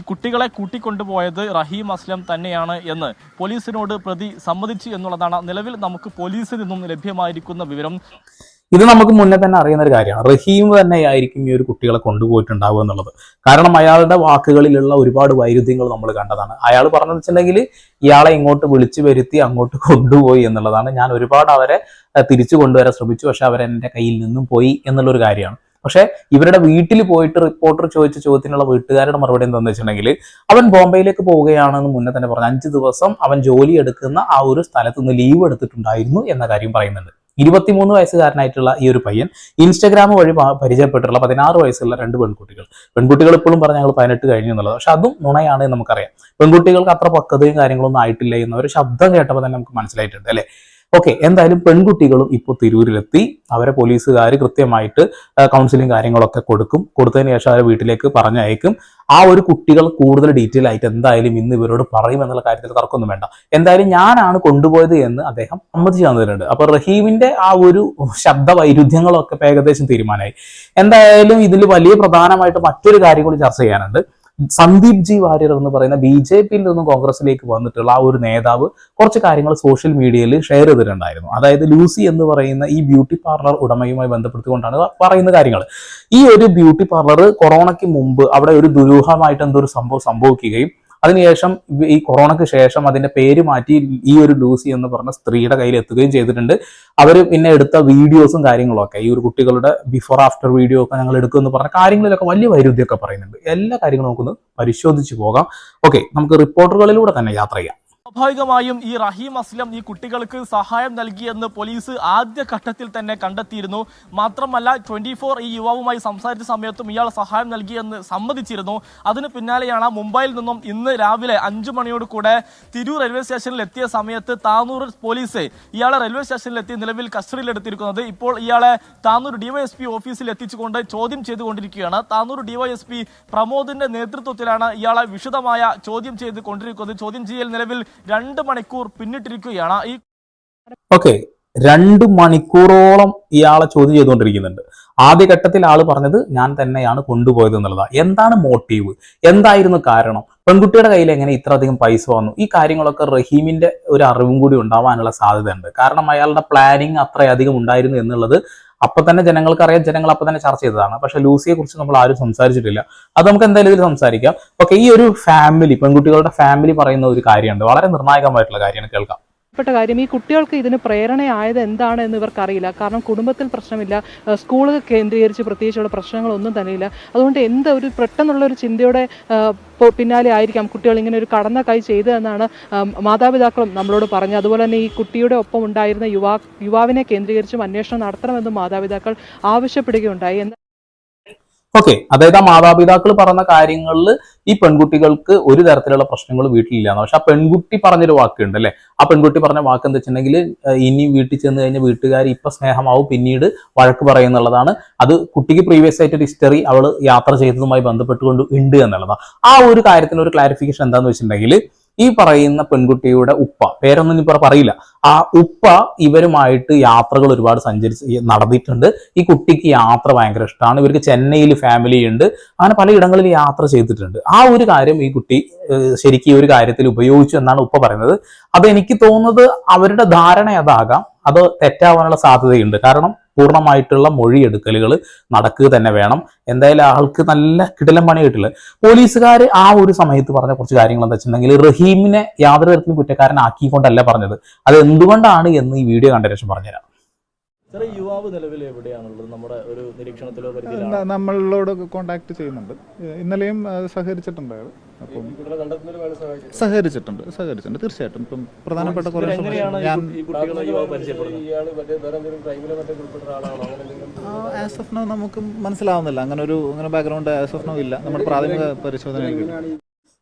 ഈ കുട്ടികളെ കൂട്ടിക്കൊണ്ടുപോയത് റഹീം അസ്ലം തന്നെയാണ് എന്ന് പോലീസിനോട് പ്രതി സമ്മതിച്ചു എന്നുള്ളതാണ് നിലവിൽ നമുക്ക് പോലീസിൽ നിന്നും ലഭ്യമായിരിക്കുന്ന വിവരം. ഇത് നമുക്ക് മുന്നേ തന്നെ അറിയുന്ന ഒരു കാര്യമാണ്. റഹീം തന്നെയായിരിക്കും ഈ ഒരു കുട്ടികളെ കൊണ്ടുപോയിട്ടുണ്ടാവുക എന്നുള്ളത്. കാരണം അയാളുടെ വാക്കുകളിലുള്ള ഒരുപാട് വൈരുദ്ധ്യങ്ങൾ നമ്മൾ കണ്ടതാണ്. അയാൾ പറഞ്ഞു വെച്ചിട്ടുണ്ടെങ്കിൽ ഇയാളെ ഇങ്ങോട്ട് വിളിച്ചു വരുത്തി അങ്ങോട്ട് കൊണ്ടുപോയി എന്നുള്ളതാണ്. ഞാൻ ഒരുപാട് അവരെ തിരിച്ചു കൊണ്ടുവരാൻ ശ്രമിച്ചു. പക്ഷെ അവരെന്റെ കയ്യിൽ നിന്നും പോയി എന്നുള്ളൊരു കാര്യമാണ്. പക്ഷെ ഇവരുടെ വീട്ടിൽ പോയിട്ട് റിപ്പോർട്ടർ ചോദിച്ച ചോദ്യത്തിനുള്ള വീട്ടുകാരുടെ മറുപടി എന്താണെന്ന് വെച്ചിട്ടുണ്ടെങ്കിൽ അവൻ ബോംബെയിലേക്ക് പോവുകയാണെന്ന് മുന്നേ തന്നെ പറഞ്ഞു. അഞ്ച് ദിവസം അവൻ ജോലി എടുക്കുന്ന ആ ഒരു സ്ഥലത്ത് നിന്ന് ലീവ് എടുത്തിട്ടുണ്ടായിരുന്നു എന്ന കാര്യം പറയുന്നുണ്ട്. ഇരുപത്തിമൂന്ന് വയസ്സുകാരനായിട്ടുള്ള ഈ ഒരു പയ്യൻ ഇൻസ്റ്റാഗ്രാം വഴി പരിചയപ്പെട്ടിട്ടുള്ള പതിനാറ് വയസ്സുള്ള രണ്ട് പെൺകുട്ടികൾ. പെൺകുട്ടികൾ ഇപ്പോഴും പറഞ്ഞ ഞങ്ങൾ പതിനെട്ട് കഴിഞ്ഞു എന്നുള്ളത്. പക്ഷെ അതും നുണയാണ് നമുക്കറിയാം. പെൺകുട്ടികൾക്ക് അത്ര പക്വതയും കാര്യങ്ങളൊന്നും ആയിട്ടില്ല എന്ന ഒരു ശബ്ദം കേട്ടപ്പോൾ തന്നെ നമുക്ക് മനസ്സിലായിട്ടുണ്ട് അല്ലെ? ഓക്കെ എന്തായാലും പെൺകുട്ടികളും ഇപ്പോൾ തിരൂരിലെത്തി. അവരെ പോലീസുകാർ കൃത്യമായിട്ട് കൗൺസിലിംഗ് കാര്യങ്ങളൊക്കെ കൊടുക്കും. കൊടുത്തതിന് ശേഷം അവരെ വീട്ടിലേക്ക് പറഞ്ഞയക്കും. ആ ഒരു കുട്ടികൾ കൂടുതൽ ഡീറ്റെയിൽ ആയിട്ട് എന്തായാലും ഇന്ന് ഇവരോട് പറയും എന്നുള്ള കാര്യത്തിൽ തർക്കമൊന്നും വേണ്ട. എന്തായാലും ഞാനാണ് കൊണ്ടുപോയത് എന്ന് അദ്ദേഹം സമ്മതിച്ചു തന്നിട്ടുണ്ട്. അപ്പൊ റഹീമിന്റെ ആ ഒരു ശബ്ദ വൈരുദ്ധ്യങ്ങളൊക്കെ ഏകദേശം തീരുമാനമായി. എന്തായാലും ഇതിൽ വലിയ പ്രധാനമായിട്ട് മറ്റൊരു കാര്യം കൂടി ചർച്ച ചെയ്യാനുണ്ട്. സന്ദീപ് ജി വാര്യർ എന്ന് പറയുന്ന ബി ജെ പിയിൽ നിന്നും കോൺഗ്രസിലേക്ക് വന്നിട്ടുള്ള ആ ഒരു നേതാവ് കുറച്ച് കാര്യങ്ങൾ സോഷ്യൽ മീഡിയയിൽ ഷെയർ ചെയ്തിട്ടുണ്ടായിരുന്നു. അതായത് ലൂസി എന്ന് പറയുന്ന ഈ ബ്യൂട്ടി പാർലർ ഉടമയുമായി ബന്ധപ്പെടുത്തിക്കൊണ്ടാണ് പറയുന്ന കാര്യങ്ങൾ. ഈ ഒരു ബ്യൂട്ടി പാർലർ കൊറോണയ്ക്ക് മുമ്പ് അവിടെ ഒരു ദുരൂഹമായിട്ട് എന്തൊരു സംഭവം സംഭവിക്കുകയും അതിനുശേഷം ഈ കൊറോണയ്ക്ക് ശേഷം അതിന്റെ പേര് മാറ്റി ഈ ഒരു ലൂസി എന്ന് പറഞ്ഞ സ്ത്രീയുടെ കയ്യിൽ എത്തുകയും ചെയ്തിട്ടുണ്ട്. അവർ പിന്നെ എടുത്ത വീഡിയോസും കാര്യങ്ങളൊക്കെ ഈ ഒരു കുട്ടികളുടെ ബിഫോർ ആഫ്റ്റർ വീഡിയോ ഒക്കെ ഞങ്ങൾ എടുക്കുമെന്ന് പറഞ്ഞ കാര്യങ്ങളിലൊക്കെ വലിയ വൈരുദ്ധ്യമൊക്കെ പറയുന്നുണ്ട്. എല്ലാ കാര്യങ്ങളും നമുക്കൊന്ന് പരിശോധിച്ച് പോകാം. ഓക്കെ നമുക്ക് റിപ്പോർട്ടുകളിലൂടെ തന്നെ യാത്ര ചെയ്യാം. സ്വാഭാവികമായും ഈ റഹീം അസ്ലം ഈ കുട്ടികൾക്ക് സഹായം നൽകിയെന്ന് പോലീസ് ആദ്യ ഘട്ടത്തിൽ തന്നെ കണ്ടെത്തിയിരുന്നു. മാത്രമല്ല ട്വന്റി ഫോർ ഈ യുവാവുമായി സംസാരിച്ച സമയത്തും ഇയാൾ സഹായം നൽകിയെന്ന് സമ്മതിച്ചിരുന്നു. അതിന് പിന്നാലെയാണ് മുംബൈയിൽ നിന്നും ഇന്ന് രാവിലെ അഞ്ചു മണിയോട് കൂടെ തിരൂർ റെയിൽവേ സ്റ്റേഷനിൽ എത്തിയ സമയത്ത് താനൂർ പോലീസ് ഇയാളെ റെയിൽവേ സ്റ്റേഷനിലെത്തി നിലവിൽ കസ്റ്റഡിയിലെടുത്തിരിക്കുന്നത്. ഇപ്പോൾ ഇയാളെ താനൂർ ഡിവൈഎസ്പി ഓഫീസിൽ എത്തിച്ചുകൊണ്ട് ചോദ്യം ചെയ്തുകൊണ്ടിരിക്കുകയാണ്. താനൂർ ഡിവൈഎസ്പി പ്രമോദിന്റെ നേതൃത്വത്തിലാണ് ഇയാളെ വിശദമായ ചോദ്യം ചെയ്ത് കൊണ്ടിരിക്കുന്നത് ചോദ്യം ചെയ്യൽ നിലവിൽ രണ്ട് മണിക്കൂർ പിന്നിട്ടിരിക്കുകയാണ്. ഈ ഓക്കെ രണ്ട് മണിക്കൂറോളം ഇയാളെ ചോദ്യം ചെയ്തുകൊണ്ടിരിക്കുന്നുണ്ട്. ആദ്യഘട്ടത്തിൽ ആൾ പറഞ്ഞത് ഞാൻ തന്നെയാണ് കൊണ്ടുപോയത് എന്നുള്ളതാണ് എന്താണ് മോട്ടീവ്? എന്തായിരുന്നു കാരണം? പെൺകുട്ടിയുടെ കയ്യിൽ എങ്ങനെ ഇത്ര അധികം പൈസ വന്നു? ഈ കാര്യങ്ങളൊക്കെ റഹീമിന്റെ ഒരു അറിവും കൂടി ഉണ്ടാവാനുള്ള സാധ്യതയുണ്ട്. കാരണം അയാളുടെ പ്ലാനിങ് അത്രയധികം ഉണ്ടായിരുന്നു എന്നുള്ളത് അപ്പൊ തന്നെ ജനങ്ങൾക്ക് അറിയാം ജനങ്ങൾ അപ്പൊ തന്നെ ചർച്ച ചെയ്തതാണ്. പക്ഷെ ലൂസിയെ കുറിച്ച് നമ്മൾ ആരും സംസാരിച്ചിട്ടില്ല. അത് നമുക്ക് എന്തായാലും ഇതിൽ സംസാരിക്കാം. ഓക്കെ ഈ ഒരു ഫാമിലി പെൺകുട്ടികളുടെ ഫാമിലി പറയുന്ന ഒരു കാര്യമുണ്ട്. വളരെ നിർണായകമായിട്ടുള്ള കാര്യമാണ് കേൾക്കാം. പ്പെട്ട കാര്യം ഈ കുട്ടികൾക്ക് ഇതിന് പ്രേരണയായത് എന്താണ് എന്ന് ഇവർക്കറിയില്ല. കാരണം കുടുംബത്തിൽ പ്രശ്നമില്ല സ്കൂൾ കേന്ദ്രീകരിച്ച് പ്രത്യേകിച്ചുള്ള പ്രശ്നങ്ങളൊന്നും തന്നെയില്ല. അതുകൊണ്ട് എന്ത് ഒരു പെട്ടെന്നുള്ള ഒരു ചിന്തയുടെ പിന്നാലെ ആയിരിക്കാം കുട്ടികൾ ഇങ്ങനെ ഒരു കടന്ന കൈ ചെയ്തതെന്നാണ് മാതാപിതാക്കളും നമ്മളോട് പറഞ്ഞത്. അതുപോലെ തന്നെ ഈ കുട്ടിയുടെ ഒപ്പം ഉണ്ടായിരുന്ന യുവാ യുവാവിനെ കേന്ദ്രീകരിച്ചും അന്വേഷണം നടത്തണമെന്നും മാതാപിതാക്കൾ ആവശ്യപ്പെടുകയുണ്ടായി. ഓക്കെ അതായത് ആ മാതാപിതാക്കൾ പറഞ്ഞ കാര്യങ്ങളിൽ ഈ പെൺകുട്ടികൾക്ക് ഒരു തരത്തിലുള്ള പ്രശ്നങ്ങൾ വീട്ടിലില്ലാന്ന് പക്ഷെ ആ പെൺകുട്ടി പറഞ്ഞൊരു വാക്കുണ്ട് അല്ലെ? ആ പെൺകുട്ടി പറഞ്ഞ വാക്ക് എന്താ വെച്ചിട്ടുണ്ടെങ്കിൽ ഇനി വീട്ടിൽ ചെന്ന് കഴിഞ്ഞാൽ വീട്ടുകാർ ഇപ്പൊ സ്നേഹമാവും പിന്നീട് വഴക്ക് പറയുന്നുള്ളതാണ്. അത് കുട്ടിക്ക് പ്രീവിയസ് ആയിട്ട് ഒരു ഹിസ്റ്ററി അവൾ യാത്ര ചെയ്തതുമായി ബന്ധപ്പെട്ടുകൊണ്ട് ഉണ്ട് എന്നുള്ളതാണ്. ആ ഒരു കാര്യത്തിന് ഒരു ക്ലാരിഫിക്കേഷൻ എന്താന്ന് വെച്ചിട്ടുണ്ടെങ്കിൽ ഈ പറയുന്ന പെൺകുട്ടിയുടെ ഉപ്പ പേരൊന്നും ഇനി പറയില്ല. ആ ഉപ്പ ഇവരുമായിട്ട് യാത്രകൾ ഒരുപാട് സഞ്ചരിച്ച് നടന്നിട്ടുണ്ട്. ഈ കുട്ടിക്ക് യാത്ര ഭയങ്കര ഇഷ്ടമാണ് ഇവർക്ക് ചെന്നൈയിൽ ഫാമിലി ഉണ്ട്. അങ്ങനെ പലയിടങ്ങളിൽ യാത്ര ചെയ്തിട്ടുണ്ട്. ആ ഒരു കാര്യം ഈ കുട്ടി ശരിക്കും ഈ ഒരു കാര്യത്തിൽ ഉപയോഗിച്ചു എന്നാണ് ഉപ്പ പറയുന്നത്. അത് എനിക്ക് തോന്നുന്നത് അവരുടെ ധാരണ അതാകാം. അത് തെറ്റാവാനുള്ള സാധ്യതയുണ്ട്. കാരണം പൂർണമായിട്ടുള്ള മൊഴിയെടുക്കലുകൾ നടക്കുക തന്നെ വേണം. എന്തായാലും ആൾക്ക് നല്ല കിടലം പണി കിട്ടില്ല. പോലീസുകാർ ആ ഒരു സമയത്ത് പറഞ്ഞ കുറച്ച് കാര്യങ്ങൾ എന്താ വെച്ചിട്ടുണ്ടെങ്കിൽ റഹീമിനെ യാതൊരു തരത്തിലും കുറ്റക്കാരനാക്കിക്കൊണ്ടല്ല പറഞ്ഞത്. അത് എന്തുകൊണ്ടാണ് എന്ന് ഈ വീഡിയോ കണ്ട ശേഷം പറഞ്ഞുതരാം. സാറേ യുവാവ് നിലവിൽ എവിടെയാണുള്ളത്? നമ്മുടെ ഒരു നിരീക്ഷണത്തിലോ നമ്മളോട് കോണ്ടാക്ട് ചെയ്യുന്നുണ്ട്. ഇന്നലെയും സഹകരിച്ചിട്ടുണ്ട് അയാൾ. അപ്പം സഹകരിച്ചിട്ടുണ്ട് സഹകരിച്ചിട്ടുണ്ട്. തീർച്ചയായിട്ടും. ഇപ്പം പ്രധാനപ്പെട്ട കുറേ ഞാൻ ആസ് ഓഫ് നോ നമുക്ക് മനസ്സിലാവുന്നില്ല. അങ്ങനെ ഒരു അങ്ങനെ ബാക്ക്ഗ്രൗണ്ട് ആസ് ഓഫ് നോ ഇല്ല. നമ്മുടെ പ്രാഥമിക പരിശോധന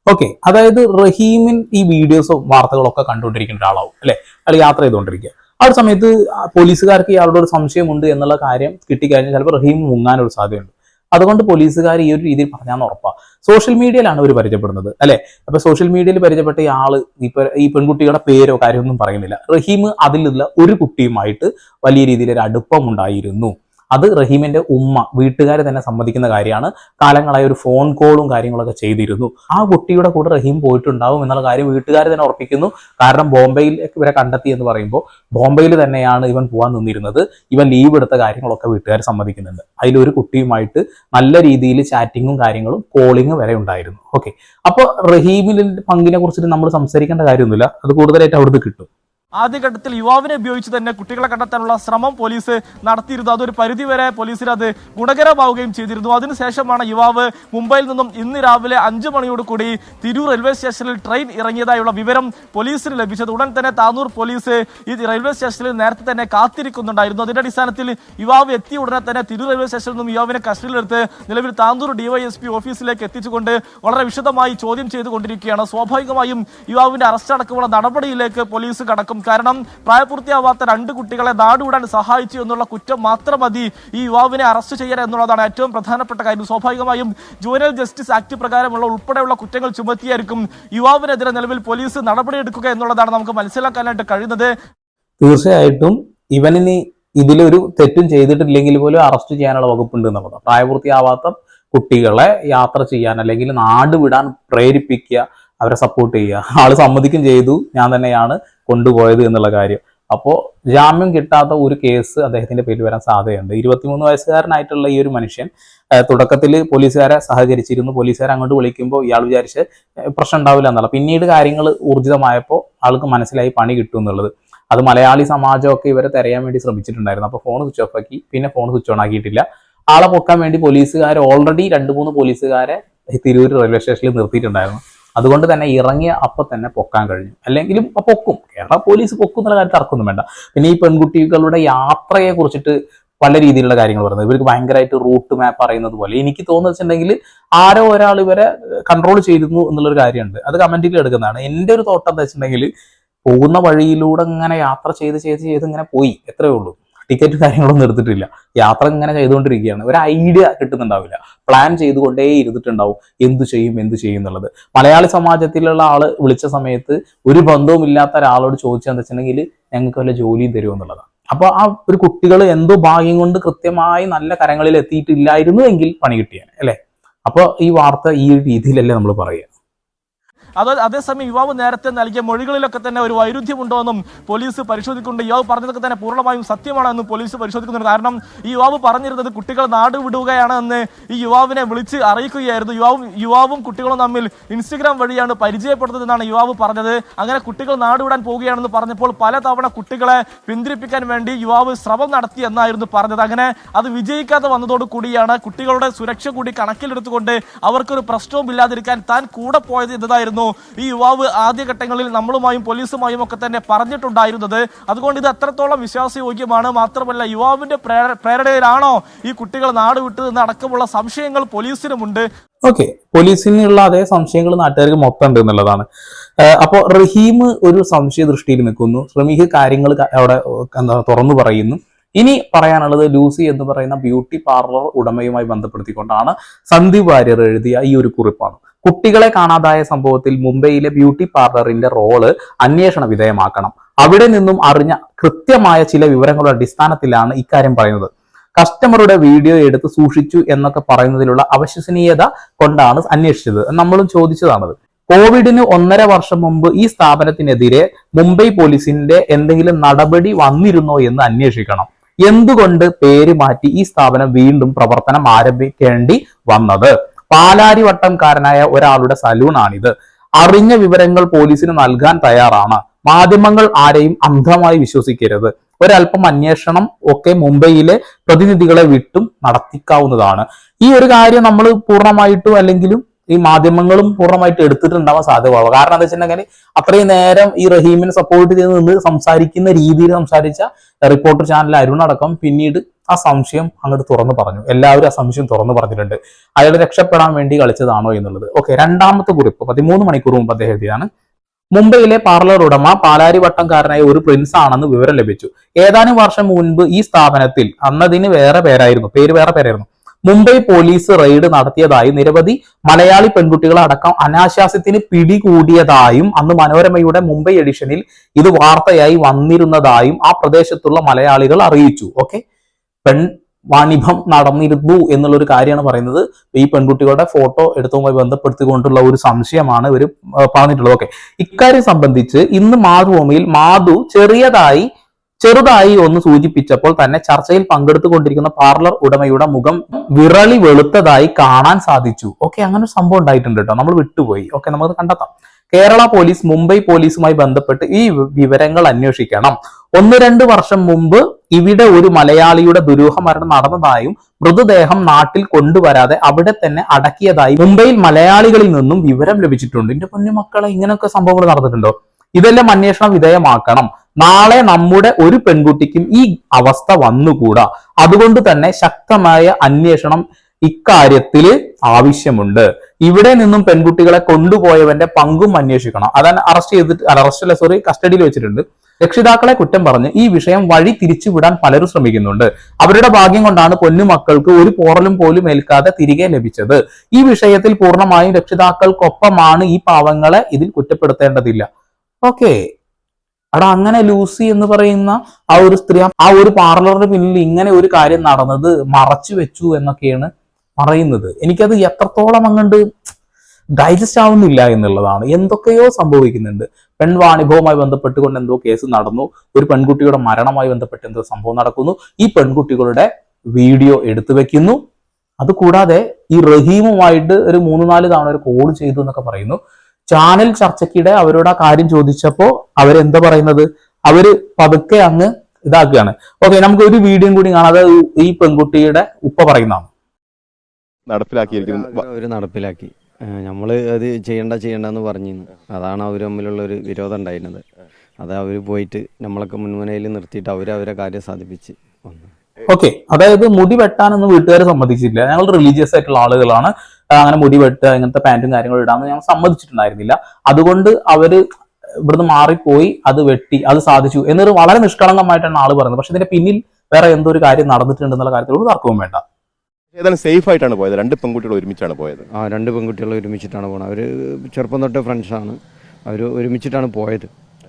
ഓക്കെ അതായത് റഹീമിൻ ഈ വീഡിയോസും വാർത്തകളൊക്കെ കണ്ടുകൊണ്ടിരിക്കുന്ന ഒരാളാവും അല്ലെ? അയാൾ യാത്ര ചെയ്തുകൊണ്ടിരിക്കുക. ആ ഒരു സമയത്ത് പോലീസുകാർക്ക് ഇയാളുടെ ഒരു സംശയമുണ്ട് എന്നുള്ള കാര്യം കിട്ടിക്കഴിഞ്ഞാൽ ചിലപ്പോൾ റഹീം മുങ്ങാനൊരു സാധ്യതയുണ്ട്. അതുകൊണ്ട് പോലീസുകാർ ഈ ഒരു രീതിയിൽ പറഞ്ഞാൽ ഉറപ്പാ. സോഷ്യൽ മീഡിയയിലാണ് അവർ പരിചയപ്പെടുന്നത് അല്ലെ? അപ്പൊ സോഷ്യൽ മീഡിയയിൽ പരിചയപ്പെട്ട ഈ ആൾ ഈ പെൺകുട്ടിയുടെ പേരോ കാര്യമൊന്നും പറയുന്നില്ല. റഹീം അതിലുള്ള ഒരു കുട്ടിയുമായിട്ട് വലിയ രീതിയിൽ ഒരു അടുപ്പം ഉണ്ടായിരുന്നു അത് റഹീമിന്റെ ഉമ്മ വീട്ടുകാർ തന്നെ സമ്മതിക്കുന്ന കാര്യമാണ്. കാലങ്ങളായി ഒരു ഫോൺ കോളും കാര്യങ്ങളൊക്കെ ചെയ്തിരുന്നു. ആ കുട്ടിയുടെ കൂടെ റഹീം പോയിട്ടുണ്ടാവും എന്നുള്ള കാര്യം വീട്ടുകാർ തന്നെ ഉറപ്പിക്കുന്നു. കാരണം ബോംബെയിൽ ഇവരെ കണ്ടെത്തി എന്ന് പറയുമ്പോൾ ബോംബെയിൽ തന്നെയാണ് ഇവൻ പോകാൻ നിന്നിരുന്നത്. ഇവൻ ലീവ് എടുത്ത കാര്യങ്ങളൊക്കെ വീട്ടുകാർ സമ്മതിക്കുന്നുണ്ട്. അതിലൊരു കുട്ടിയുമായിട്ട് നല്ല രീതിയിൽ ചാറ്റിങ്ങും കാര്യങ്ങളും കോളിങ് വരെ ഉണ്ടായിരുന്നു. ഓക്കെ അപ്പോൾ റഹീമിന്റെ പങ്കിനെ കുറിച്ചിട്ട് നമ്മൾ സംസാരിക്കേണ്ട കാര്യമൊന്നുമില്ല. അത് കൂടുതലായിട്ട് അവിടുന്ന് കിട്ടും. ആദ്യഘട്ടത്തിൽ യുവാവിനെ ഉപയോഗിച്ച് തന്നെ കുട്ടികളെ കണ്ടെത്താനുള്ള ശ്രമം പോലീസ് നടത്തിയിരുന്നു. അതൊരു പരിധിവരെ പോലീസിന് അത് ഗുണകരമാവുകയും ചെയ്തിരുന്നു. അതിനുശേഷമാണ് യുവാവ് മുംബൈയിൽ നിന്നും ഇന്ന് രാവിലെ അഞ്ചു മണിയോട് കൂടി തിരൂർ റെയിൽവേ സ്റ്റേഷനിൽ ട്രെയിൻ ഇറങ്ങിയതായുള്ള വിവരം പോലീസിന് ലഭിച്ചത്. ഉടൻ തന്നെ താനൂർ പോലീസ് ഈ റെയിൽവേ സ്റ്റേഷനിൽ നേരത്തെ തന്നെ കാത്തിരിക്കുന്നുണ്ടായിരുന്നു. അതിന്റെ അടിസ്ഥാനത്തിൽ യുവാവ് എത്തിയ ഉടനെ തന്നെ തിരൂർ റെയിൽവേ സ്റ്റേഷനിൽ നിന്നും യുവാവിനെ കസ്റ്റഡിയിലെടുത്ത് നിലവിൽ താനൂർ ഡിവൈഎസ്പി ഓഫീസിലേക്ക് എത്തിച്ചുകൊണ്ട് വളരെ വിശദമായി ചോദ്യം ചെയ്തുകൊണ്ടിരിക്കുകയാണ്. സ്വാഭാവികമായും യുവാവിന്റെ അറസ്റ്റ് അടക്കമുള്ള നടപടിയിലേക്ക് പോലീസ് കടക്കും. കാരണം പ്രായപൂർത്തിയാവാത്ത രണ്ട് കുട്ടികളെ നാടുവിടാൻ സഹായിച്ചു എന്നുള്ള കുറ്റം മാത്രം മതി ഈ യുവാവിനെ അറസ്റ്റ് ചെയ്യാൻ എന്നുള്ളതാണ് ഏറ്റവും പ്രധാനപ്പെട്ട കാര്യം. സ്വാഭാവികമായും ജൂനൽ ജസ്റ്റിസ് ആക്ട് പ്രകാരമുള്ള ഉൾപ്പെടെയുള്ള കുറ്റങ്ങൾ ചുമത്തിയായിരിക്കും യുവാവിനെതിരെ നിലവിൽ പോലീസ് നടപടിയെടുക്കുക എന്നുള്ളതാണ് നമുക്ക് മനസ്സിലാക്കാനായിട്ട് കഴിയുന്നത്. തീർച്ചയായിട്ടും ഇവനിനി ഇതിലൊരു തെറ്റും ചെയ്തിട്ടില്ലെങ്കിൽ പോലും അറസ്റ്റ് ചെയ്യാനുള്ള വകുപ്പുണ്ട് എന്നുള്ളത്. പ്രായപൂർത്തിയാവാത്ത കുട്ടികളെ യാത്ര ചെയ്യാൻ അല്ലെങ്കിൽ നാട് വിടാൻ പ്രേരിപ്പിക്കുക അവരെ സപ്പോർട്ട് ചെയ്യുക. ആൾ സമ്മതിക്കും ചെയ്തു. ഞാൻ തന്നെയാണ് കൊണ്ടുപോയത് എന്നുള്ള കാര്യം. അപ്പോൾ ജാമ്യം കിട്ടാത്ത ഒരു കേസ് അദ്ദേഹത്തിന്റെ പേരിൽ വരാൻ സാധ്യതയുണ്ട്. ഇരുപത്തിമൂന്ന് വയസ്സുകാരനായിട്ടുള്ള ഈ ഒരു മനുഷ്യൻ തുടക്കത്തിൽ പോലീസുകാരെ സഹകരിച്ചിരുന്നു. പോലീസുകാരെ അങ്ങോട്ട് വിളിക്കുമ്പോൾ ഇയാൾ വിചാരിച്ച് പ്രശ്നം ഉണ്ടാവില്ല എന്നുള്ള. പിന്നീട് കാര്യങ്ങൾ ഊർജിതമായപ്പോൾ ആൾക്ക് മനസ്സിലായി പണി കിട്ടും എന്നുള്ളത്. അത് മലയാളി സമാജമൊക്കെ ഇവരെ തെരയാൻ വേണ്ടി ശ്രമിച്ചിട്ടുണ്ടായിരുന്നു. അപ്പോൾ ഫോൺ സ്വിച്ച് ഓഫ് ആക്കി. പിന്നെ ഫോൺ സ്വിച്ച് ഓൺ ആക്കിയിട്ടില്ല. ആളെ പൊക്കാൻ വേണ്ടി പോലീസുകാർ ഓൾറെഡി രണ്ട് മൂന്ന് പോലീസുകാരെ തിരൂർ റെയിൽവേ സ്റ്റേഷനിൽ നിർത്തിയിട്ടുണ്ടായിരുന്നു. അതുകൊണ്ട് തന്നെ ഇറങ്ങിയ അപ്പം തന്നെ പൊക്കാൻ കഴിഞ്ഞു. അല്ലെങ്കിലും പൊക്കും. കേരള പോലീസ് പൊക്കും എന്നുള്ള കാര്യത്തിൽ തർക്കമൊന്നും വേണ്ട. പിന്നെ ഈ പെൺകുട്ടികളുടെ യാത്രയെ കുറിച്ചിട്ട് പല രീതിയിലുള്ള കാര്യങ്ങൾ പറയുന്നത്. ഇവർക്ക് ഭയങ്കരമായിട്ട് റൂട്ട് മാപ്പ് അറിയുന്നത് പോലെ. എനിക്ക് തോന്നുന്നു വെച്ചിട്ടുണ്ടെങ്കിൽ ആരോ ഒരാൾ ഇവരെ കൺട്രോൾ ചെയ്തിരുന്നു എന്നുള്ളൊരു കാര്യമുണ്ട്. അത് കമന്റിൽ എടുക്കുന്നതാണ്. എന്റെ ഒരു തോട്ടം എന്താ വെച്ചിട്ടുണ്ടെങ്കിൽ പോകുന്ന വഴിയിലൂടെ ഇങ്ങനെ യാത്ര ചെയ്ത് ചെയ്ത് ചെയ്ത് ഇങ്ങനെ പോയി. എത്രയേ ഉള്ളൂ. ടിക്കറ്റ് കാര്യങ്ങളൊന്നും എടുത്തിട്ടില്ല. യാത്ര ഇങ്ങനെ ചെയ്തുകൊണ്ടിരിക്കുകയാണ്. ഒരു ഐഡിയ കിട്ടുന്നുണ്ടാവില്ല. പ്ലാൻ ചെയ്തുകൊണ്ടേ ഇരുന്നിട്ടുണ്ടാവും. എന്തു ചെയ്യും എന്ത് ചെയ്യും എന്നുള്ളത്. മലയാളി സമാജത്തിലുള്ള ആൾ വിളിച്ച സമയത്ത് ഒരു ബന്ധവും ഇല്ലാത്ത ഒരാളോട് ചോദിച്ചതെന്ന് വെച്ചിട്ടുണ്ടെങ്കിൽ ഞങ്ങൾക്ക് വല്ല ജോലിയും തരുമോ എന്നുള്ളതാണ് അപ്പൊ ആ ഒരു കുട്ടികൾ എന്തോ ഭാഗ്യം കൊണ്ട് കൃത്യമായി നല്ല കരങ്ങളിൽ എത്തിയിട്ടില്ലായിരുന്നു എങ്കിൽ പണി കിട്ടിയാണ് അല്ലെ? അപ്പൊ ഈ വാർത്ത ഈ ഒരു രീതിയിലല്ലേ നമ്മൾ പറയുക. അത് അതേസമയം യുവാവ് നേരത്തെ നൽകിയ മൊഴികളിലൊക്കെ തന്നെ ഒരു വൈരുദ്ധ്യമുണ്ടോ എന്നും പോലീസ് പരിശോധിക്കുന്നുണ്ട്. യുവാവ് പറഞ്ഞതൊക്കെ തന്നെ പൂർണമായും സത്യമാണെന്നും പോലീസ് പരിശോധിക്കുന്നുണ്ട്. കാരണം ഈ യുവാവ് പറഞ്ഞിരുന്നത് കുട്ടികൾ നാട് വിടുകയാണ് എന്ന് ഈ യുവാവിനെ വിളിച്ച് അറിയിക്കുകയായിരുന്നു. യുവാവും യുവാവും കുട്ടികളും തമ്മിൽ ഇൻസ്റ്റഗ്രാം വഴിയാണ് പരിചയപ്പെടുന്നതെന്നാണ് യുവാവ് പറഞ്ഞത്. അങ്ങനെ കുട്ടികൾ നാട് വിടാൻ പോവുകയാണെന്ന് പറഞ്ഞപ്പോൾ പലതവണ കുട്ടികളെ പിന്തിരിപ്പിക്കാൻ വേണ്ടി യുവാവ് ശ്രമം നടത്തി എന്നായിരുന്നു പറഞ്ഞത്. അങ്ങനെ അത് വിജയിക്കാതെ വന്നതോട് കൂടിയാണ് കുട്ടികളുടെ സുരക്ഷ കൂടി കണക്കിലെടുത്തുകൊണ്ട് അവർക്കൊരു പ്രശ്നവും ഇല്ലാതിരിക്കാൻ താൻ കൂടെ പോയത് എന്നതായിരുന്നു ഈ യുവാവ് ആദ്യഘട്ടങ്ങളിൽ നമ്മളുമായും പോലീസുമായും ഒക്കെ തന്നെ പറഞ്ഞിട്ടുണ്ടായിരുന്നത്. അതുകൊണ്ട് ഇത് എത്രത്തോളം വിശ്വാസയോഗ്യമാണ്. മാത്രമല്ല യുവാവിന്റെ പ്രേര- പ്രേരണയിലാണോ ഈ കുട്ടികൾ നാട് വിട്ടതെന്ന് അടക്കമുള്ള സംശയങ്ങൾ പോലീസിനുമുണ്ട്. ഓക്കെ. പോലീസിനുള്ള അതേ സംശയങ്ങൾ നാട്ടുകാർക്ക് മൊത്തം ഉണ്ട് എന്നുള്ളതാണ് അപ്പോൾ റഹീം ഒരു സംശയ ദൃഷ്ടിയിൽ നിൽക്കുന്നു. റമീഹ് കാര്യങ്ങൾ അവിടെ എന്താ തുറന്നു പറയുന്നു. ഇനി പറയാനുള്ളത് ലൂസി എന്ന് പറയുന്ന ബ്യൂട്ടി പാർലർ ഉടമയുമായി ബന്ധപ്പെടുത്തിക്കൊണ്ടാണ് സന്ദീപ് വാര്യർ എഴുതിയ ഈ ഒരു കുറിപ്പാണ്. കുട്ടികളെ കാണാതായ സംഭവത്തിൽ മുംബൈയിലെ ബ്യൂട്ടി പാർലറിന്റെ റോൾ അന്വേഷണ വിധേയമാക്കണം. അവിടെ നിന്നും അറിഞ്ഞ കൃത്യമായ ചില വിവരങ്ങളുടെ അടിസ്ഥാനത്തിലാണ് ഇക്കാര്യം പറയുന്നത്. കസ്റ്റമറുടെ വീഡിയോ എടുത്ത് സൂക്ഷിച്ചു എന്നൊക്കെ പറയുന്നതിലുള്ള അവിശ്വസനീയത കൊണ്ടാണ് അന്വേഷിച്ചത്. നമ്മളും ചോദിച്ചതാണത്. കോവിഡിന് ഒന്നര വർഷം മുമ്പ് ഈ സ്ഥാപനത്തിനെതിരെ മുംബൈ പോലീസിന്റെ എന്തെങ്കിലും നടപടി വന്നിരുന്നോ എന്ന് അന്വേഷിക്കണം. എന്തുകൊണ്ട് പേര് മാറ്റി ഈ സ്ഥാപനം വീണ്ടും പ്രവർത്തനം ആരംഭിക്കേണ്ടി വന്നത്? പാലാരിവട്ടംകാരനായ ഒരാളുടെ സലൂണാണിത്. അറിഞ്ഞ വിവരങ്ങൾ പോലീസിന് നൽകാൻ തയ്യാറാണ്. മാധ്യമങ്ങൾ ആരെയും അന്ധമായി വിശ്വസിക്കരുത്. ഒരല്പം അന്വേഷണം ഒക്കെ മുംബൈയിലെ പ്രതിനിധികളെ വിട്ടും നടത്തിക്കാവുന്നതാണ്. ഈ ഒരു കാര്യം നമ്മൾ പൂർണമായിട്ടും അല്ലെങ്കിലും ഈ മാധ്യമങ്ങളും പൂർണമായിട്ട് എടുത്തിട്ടുണ്ടാവാൻ സാധ്യതയുള്ളൂ കാരണം എന്താ വെച്ചിട്ടുണ്ടെങ്കിൽ അത്രയും നേരം ഈ റഹീമിനെ സപ്പോർട്ട് ചെയ്ത് നിന്ന് സംസാരിക്കുന്ന രീതിയിൽ സംസാരിച്ച റിപ്പോർട്ടർ ചാനൽ അരുൺ അടക്കം പിന്നീട് ആ സംശയം അങ്ങോട്ട് തുറന്നു പറഞ്ഞു. എല്ലാവരും ആ സംശയം തുറന്നു പറഞ്ഞിട്ടുണ്ട്. അയാൾ രക്ഷപ്പെടാൻ വേണ്ടി കളിച്ചതാണോ എന്നുള്ളത്. ഓക്കെ രണ്ടാമത്തെ കുറിപ്പ് പതിമൂന്ന് മണിക്കൂർ മുമ്പ് അദ്ദേഹം എഴുതിയാണ് മുംബൈയിലെ പാർലർ ഉടമ പാലാരിവട്ടംകാരനായ ഒരു പ്രിൻസ് ആണെന്ന് വിവരം ലഭിച്ചു. ഏതാനും വർഷം മുൻപ് ഈ സ്ഥാപനത്തിൽ അന്നതിന് വേറെ പേരായിരുന്നു പേര് വേറെ പേരായിരുന്നു. മുംബൈ പോലീസ് റെയ്ഡ് നടത്തിയതായും നിരവധി മലയാളി പെൺകുട്ടികളെ അടക്കം അനാശാസ്യത്തിന് പിടികൂടിയതായും അന്ന് മനോരമയുടെ മുംബൈ എഡിഷനിൽ ഇത് വാർത്തയായി വന്നിരുന്നതായും ആ പ്രദേശത്തുള്ള മലയാളികൾ അറിയിച്ചു. ഓക്കെ പെൺ വാണിഭം നടന്നിരുന്നു എന്നുള്ളൊരു കാര്യമാണ് പറയുന്നത്. ഈ പെൺകുട്ടികളുടെ ഫോട്ടോ എടുത്തതുമായി ബന്ധപ്പെടുത്തിക്കൊണ്ടുള്ള ഒരു സംശയമാണ് ഇവർ പറഞ്ഞിട്ടുള്ളത്. ഓക്കെ ഇക്കാര്യം സംബന്ധിച്ച് ഇന്ന് മാതൃഭൂമിയിൽ മാധു ചെറിയതായി ചെറുതായി ഒന്ന് സൂചിപ്പിച്ചപ്പോൾ തന്നെ ചർച്ചയിൽ പങ്കെടുത്തുകൊണ്ടിരിക്കുന്ന പാർലർ ഉടമയുടെ മുഖം വിറളി വെളുത്തതായി കാണാൻ സാധിച്ചു. ഓക്കെ അങ്ങനെ ഒരു സംഭവം ഉണ്ടായിട്ടുണ്ട് കേട്ടോ. നമ്മൾ വിട്ടുപോയി. ഓക്കെ നമുക്ക് കണ്ടെത്താം. കേരള പോലീസ് മുംബൈ പോലീസുമായി ബന്ധപ്പെട്ട് ഈ വിവരങ്ങൾ അന്വേഷിക്കണം. ഒന്ന് രണ്ട് വർഷം മുമ്പ് ഇവിടെ ഒരു മലയാളിയുടെ ദുരൂഹ മരണം നടന്നതായും മൃതദേഹം നാട്ടിൽ കൊണ്ടുവരാതെ അവിടെ തന്നെ അടക്കിയതായി മുംബൈയിൽ മലയാളികളിൽ നിന്നും വിവരം ലഭിച്ചിട്ടുണ്ട്. എന്റെ പൊന്നു മക്കളെ ഇങ്ങനെയൊക്കെ സംഭവങ്ങൾ നടന്നിട്ടുണ്ടോ? ഇതെല്ലാം അന്വേഷണം വിധേയമാക്കണം. നാളെ നമ്മുടെ ഒരു പെൺകുട്ടിക്കും ഈ അവസ്ഥ വന്നുകൂടാ. അതുകൊണ്ട് തന്നെ ശക്തമായ അന്വേഷണം ഇക്കാര്യത്തിൽ ആവശ്യമുണ്ട്. ഇവിടെ നിന്നും പെൺകുട്ടികളെ കൊണ്ടുപോയവന്റെ പങ്കും അന്വേഷിക്കണം. അതാണ് അറസ്റ്റ് ചെയ്തിട്ട് അറസ്റ്റ് സോറി കസ്റ്റഡിയിൽ വെച്ചിട്ടുണ്ട്. രക്ഷിതാക്കളെ കുറ്റം പറഞ്ഞ് ഈ വിഷയം വഴി തിരിച്ചുവിടാൻ പലരും ശ്രമിക്കുന്നുണ്ട്. അവരുടെ ഭാഗ്യം കൊണ്ടാണ് പൊന്നുമക്കൾക്ക് ഒരു പോറലും പോലും ഏൽക്കാതെ തിരികെ ലഭിച്ചത്. ഈ വിഷയത്തിൽ പൂർണമായും രക്ഷിതാക്കൾക്കൊപ്പമാണ് ഈ പാവങ്ങളെ ഇതിൽ കുറ്റപ്പെടുത്തേണ്ടതില്ല. ഓക്കെ അടാ അങ്ങനെ ലൂസി എന്ന് പറയുന്ന ആ ഒരു സ്ത്രീ ആ ഒരു പാർലറിന്റെ പിന്നിൽ ഇങ്ങനെ ഒരു കാര്യം നടന്നത് മറച്ചു വെച്ചു എന്നൊക്കെയാണ് പറയുന്നത്. എനിക്കത് എത്രത്തോളം അങ്ങണ്ട് ഡൈജസ്റ്റ് ആവുന്നില്ല എന്നുള്ളതാണ്. എന്തൊക്കെയോ സംഭവിക്കുന്നുണ്ട്. പെൺവാണിഭവുമായി ബന്ധപ്പെട്ടുകൊണ്ട് എന്തോ കേസ് നടന്നു. ഒരു പെൺകുട്ടിയുടെ മരണമായി ബന്ധപ്പെട്ട് എന്തോ സംഭവം നടക്കുന്നു. ഈ പെൺകുട്ടികളുടെ വീഡിയോ എടുത്തു വെക്കുന്നു. അതുകൂടാതെ ഈ റഹീമുമായിട്ട് ഒരു മൂന്ന് നാല് തവണ ഒരു കോൾ ചെയ്തു എന്നൊക്കെ പറയുന്നു. ചാനൽ ചർച്ചയ്ക്കിടെ അവരോട് ആ കാര്യം ചോദിച്ചപ്പോ അവരെന്താ പറയുന്നത്? അവർ പതുക്കെ അങ്ങ് ഇതാക്കുകയാണ്. ഓക്കെ നമുക്ക് ഒരു വീഡിയോ കൂടി കാണാം. അത് ഈ പെൺകുട്ടിയുടെ ഉപ്പ പറയുന്നതാണ്. നടപ്പിലാക്കിയിരിക്കുന്നത് ഒരു നടപ്പിലാക്കി. നമ്മൾ അത് ചെയ്യണ്ട ചെയ്യണ്ടെന്ന് പറഞ്ഞിരുന്നു. അതാണ് അവർ തമ്മിലുള്ള ഒരു വിരോധം ഉണ്ടായിരുന്നത്. അത് അവർ പോയിട്ട് നമ്മളൊക്കെ മുൻമുനയിൽ നിർത്തിയിട്ട് അവർ അവരെ കാര്യം സാധിപ്പിച്ച് വന്നു. ഓക്കെ അതായത് മുടി വെട്ടാനൊന്നും വീട്ടുകാരെ സമ്മതിച്ചില്ല. ഞങ്ങൾ റിലീജിയസ് ആയിട്ടുള്ള ആളുകളാണ്. അങ്ങനെ മുടി വെട്ടുക ഇങ്ങനത്തെ പാന്റും കാര്യങ്ങളും ഇടാന്ന് ഞങ്ങൾ സമ്മതിച്ചിട്ടുണ്ടായിരുന്നില്ല. അതുകൊണ്ട് അവർ ഇവിടുന്ന് മാറിപ്പോയി അത് വെട്ടി അത് സാധിച്ചു എന്നൊരു വളരെ നിഷ്കളങ്കമായിട്ടാണ് ആൾ പറയുന്നത്. പക്ഷെ ഇതിന്റെ പിന്നിൽ വേറെ എന്തോ ഒരു കാര്യം നടന്നിട്ടുണ്ട് എന്നുള്ള കാര്യത്തിലൂടെ തർക്കവും വേണ്ട. ഏതായാലും സേഫ് ആയിട്ടാണ് പോയത്. രണ്ട് പെൺകുട്ടികൾ ഒരുമിച്ചാണ് പോയത്. ആ രണ്ട് പെൺകുട്ടികൾ ഒരുമിച്ചിട്ടാണ് പോണത്. അവർ ചെറുപ്പം തൊട്ട് ആണ്. അവർ ഒരുമിച്ചിട്ടാണ് പോയത്.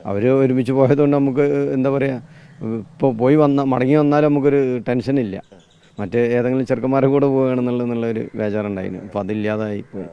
അവർ ഒരുമിച്ച് പോയതുകൊണ്ട് നമുക്ക് എന്താ പറയുക ഇപ്പോൾ പോയി വന്ന മടങ്ങി വന്നാൽ നമുക്കൊരു ടെൻഷനില്ല മറ്റേ ഏതെങ്കിലും ചെറുക്കന്മാരെ കൂടെ പോവുകയാണെന്നുള്ള ഒരു ബേജാറുണ്ടായിരുന്നു അപ്പോൾ അതില്ലാതായി പോയി.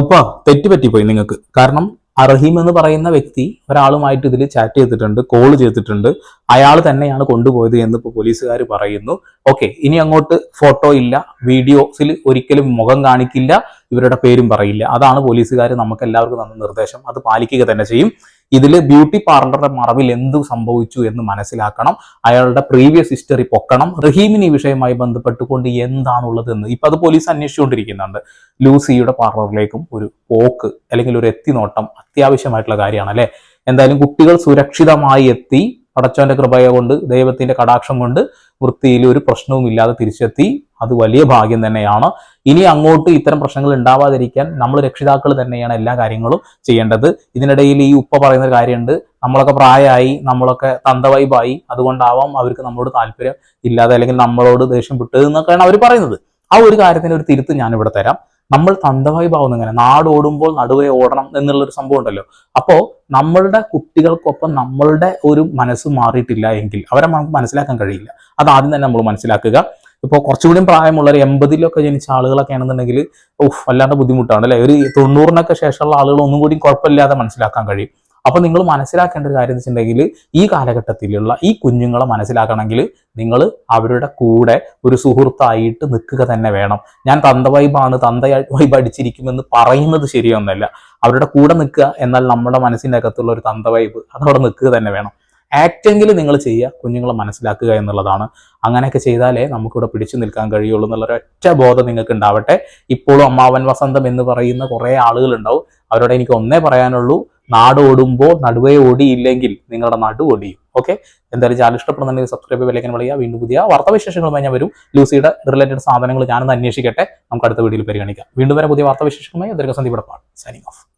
ഉപ്പ തെറ്റ് പറ്റിപ്പോയി നിങ്ങൾക്ക്. കാരണം അർഹീം എന്ന് പറയുന്ന വ്യക്തി ഒരാളുമായിട്ട് ഇതിൽ ചാറ്റ് ചെയ്തിട്ടുണ്ട് കോൾ ചെയ്തിട്ടുണ്ട്. അയാൾ തന്നെയാണ് കൊണ്ടുപോയത് എന്ന് ഇപ്പോൾ പോലീസുകാർ പറയുന്നു. ഓക്കെ ഇനി അങ്ങോട്ട് ഫോട്ടോ ഇല്ല വീഡിയോസിൽ ഒരിക്കലും മുഖം കാണിക്കില്ല ഇവരുടെ പേരും പറയില്ല. അതാണ് പോലീസുകാർ നമുക്ക് എല്ലാവർക്കും തന്ന നിർദ്ദേശം. അത് പാലിക്കുക തന്നെ ചെയ്യും. ഇതിൽ ബ്യൂട്ടി പാർലറുടെ മറവിൽ എന്ത് സംഭവിച്ചു എന്ന് മനസ്സിലാക്കണം. അയാളുടെ പ്രീവിയസ് ഹിസ്റ്ററി പൊക്കണം. റഹീമിന് ഈ വിഷയവുമായി ബന്ധപ്പെട്ടുകൊണ്ട് എന്താണുള്ളത് എന്ന് ഇപ്പൊ അത് പോലീസ് അന്വേഷിച്ചുകൊണ്ടിരിക്കുന്നുണ്ട്. ലൂസിയുടെ പാർലറിലേക്കും ഒരു പോക്ക് അല്ലെങ്കിൽ ഒരു എത്തിനോട്ടം അത്യാവശ്യമായിട്ടുള്ള കാര്യമാണ് അല്ലെ എന്തായാലും കുട്ടികൾ സുരക്ഷിതമായി എത്തി. പടച്ചവന്റെ കൃപയ കൊണ്ട് ദൈവത്തിന്റെ കടാക്ഷം കൊണ്ട് വൃത്തിയിൽ ഒരു പ്രശ്നവും ഇല്ലാതെ തിരിച്ചെത്തി. അത് വലിയ ഭാഗ്യം തന്നെയാണ്. ഇനി അങ്ങോട്ട് ഇത്തരം പ്രശ്നങ്ങൾ ഉണ്ടാവാതിരിക്കാൻ നമ്മൾ രക്ഷിതാക്കൾ തന്നെയാണ് എല്ലാ കാര്യങ്ങളും ചെയ്യേണ്ടത്. ഇതിനിടയിൽ ഈ ഉപ്പ പറയുന്ന കാര്യമുണ്ട്. നമ്മളൊക്കെ പ്രായമായി നമ്മളൊക്കെ തന്തവൈബായി അതുകൊണ്ടാവാം അവർക്ക് നമ്മളോട് താല്പര്യം ഇല്ലാതെ അല്ലെങ്കിൽ നമ്മളോട് ദേഷ്യം വിട്ടത് എന്നൊക്കെയാണ് അവർ പറയുന്നത്. ആ ഒരു കാര്യത്തിന് ഒരു തിരുത്ത് ഞാൻ ഇവിടെ തരാം. നമ്മൾ തന്തവൈബാവുന്ന ഇങ്ങനെ നാട് ഓടുമ്പോൾ നടുവേ ഓടണം എന്നുള്ളൊരു സംഭവം ഉണ്ടല്ലോ. അപ്പോ നമ്മളുടെ കുട്ടികൾക്കൊപ്പം നമ്മളുടെ ഒരു മനസ്സ് മാറിയിട്ടില്ല എങ്കിൽ അവരെ നമുക്ക് മനസ്സിലാക്കാൻ കഴിയില്ല. അത് ആദ്യം തന്നെ നമ്മൾ മനസ്സിലാക്കുക. ഇപ്പോൾ കുറച്ചുകൂടി പ്രായമുള്ള ഒരു എൺപതിലൊക്കെ ജനിച്ച ആളുകളൊക്കെ ആണെന്നുണ്ടെങ്കിൽ ഉഫ് വല്ലാണ്ട് ബുദ്ധിമുട്ടാണ് അല്ലേ? ഒരു തൊണ്ണൂറിനൊക്കെ ശേഷമുള്ള ആളുകൾ ഒന്നും കൂടി കുഴപ്പമില്ലാതെ മനസ്സിലാക്കാൻ കഴിയും. അപ്പൊ നിങ്ങൾ മനസ്സിലാക്കേണ്ട ഒരു കാര്യം വെച്ചിട്ടുണ്ടെങ്കിൽ ഈ കാലഘട്ടത്തിലുള്ള ഈ കുഞ്ഞുങ്ങളെ മനസ്സിലാക്കണമെങ്കിൽ നിങ്ങൾ അവരുടെ കൂടെ ഒരു സുഹൃത്തായിട്ട് നിൽക്കുക തന്നെ വേണം. ഞാൻ തന്ത വൈബാണ് തന്ത വൈബ് അടിച്ചിരിക്കുമെന്ന് പറയുന്നത് ശരിയൊന്നല്ല. അവരുടെ കൂടെ നിൽക്കുക എന്നാൽ നമ്മുടെ മനസ്സിന്റെ അകത്തുള്ള ഒരു തന്ത വൈബ് അതവിടെ നിൽക്കുക തന്നെ വേണം. ആക്റ്റെങ്കിലും നിങ്ങൾ ചെയ്യുക കുഞ്ഞുങ്ങളെ മനസ്സിലാക്കുക എന്നുള്ളതാണ്. അങ്ങനെയൊക്കെ ചെയ്താലേ നമുക്കിവിടെ പിടിച്ചു നിൽക്കാൻ കഴിയുള്ളൂ എന്നുള്ള ഒറ്റ ബോധം നിങ്ങൾക്ക് ഉണ്ടാവട്ടെ ഇപ്പോഴും അമ്മാവൻ വസന്തം എന്ന് പറയുന്ന കുറേ ആളുകളുണ്ടാവും. അവരോട് എനിക്ക് ഒന്നേ പറയാനുള്ളൂ. നാട് ഓടുമ്പോൾ നടുവേ ഓടിയില്ലെങ്കിൽ നിങ്ങളുടെ നടു ഓടിയും. ഓക്കെ എന്തായാലും ചാനൽ ഇഷ്ടപ്പെടുന്നുണ്ടെങ്കിൽ സബ്സ്ക്രൈബ് വിലക്കാൻ വിളിക്കുക വീണ്ടും പുതിയ വാർത്താവിശേഷങ്ങളുമായി ഞാൻ വരും. ലൂസിയുടെ റിലേറ്റഡ് സാധനങ്ങൾ ഞാനൊന്ന് അന്വേഷിക്കട്ടെ. നമുക്ക് അടുത്ത വീഡിയോയിൽ പരിഗണിക്കാം. വീണ്ടും വരെ പുതിയ വാർത്താവിശേഷങ്ങളുമായി. അതിർക്ക സന്ദീപ് സൈനിങ് ഓഫ്